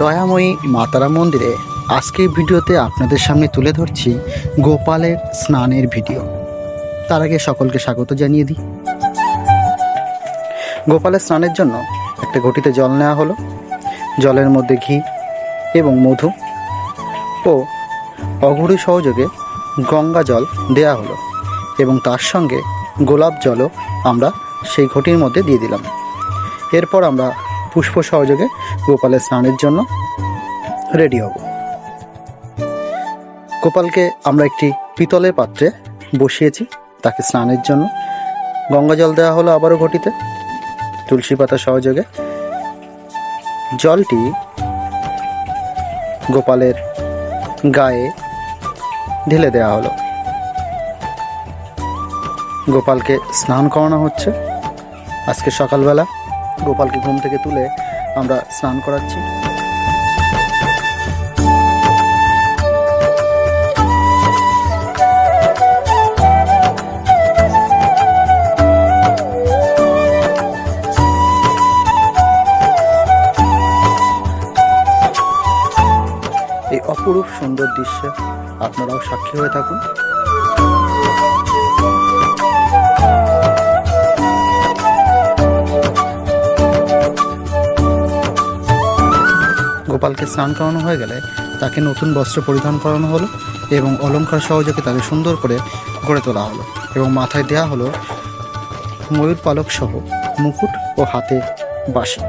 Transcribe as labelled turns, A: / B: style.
A: দয়াময়ী মাতারা মন্দিরে আজকের ভিডিওতে আপনাদের সামনে তুলে ধরছি গোপালের স্নানের ভিডিও। তার আগে সকলকে স্বাগত জানিয়ে দিই। গোপালের স্নানের জন্য একটা ঘটিতে জল নেওয়া হলো। জলের মধ্যে ঘি এবং মধু ও অঘুরি সহযোগে গঙ্গা জল দেয়া হলো এবং তার সঙ্গে গোলাপ জলও আমরা সেই ঘটির মধ্যে দিয়ে দিলাম। এরপর আমরা পুষ্প সহযোগে গোপালের স্নানের জন্য রেডি হব। গোপালকে আমরা একটি পিতলের পাত্রে বসিয়েছি, তাকে স্নানের জন্য। গঙ্গা জল দেওয়া হলো আবারও ঘটিতে, তুলসী পাতা সহযোগে। জলটি গোপালের গায়ে ঢেলে দেওয়া হলো। গোপালকে স্নান করানো হচ্ছে। আজকে সকালবেলা গোপালকে ঘুম থেকে তুলে আমরা স্নান করাচ্ছি। এই অপরূপ সুন্দর দৃশ্যে আপনারাও সাক্ষী হয়ে থাকুন। গোপালকে স্নান করানো হয়ে গেলে তাকে নতুন বস্ত্র পরিধান করানো হলো এবং অলঙ্কার সহযোগে তাকে সুন্দর করে গড়ে তোলা হলো এবং মাথায় দেয়া হলো ময়ূর পালক সহ মুকুট ও হাতে বাঁশি।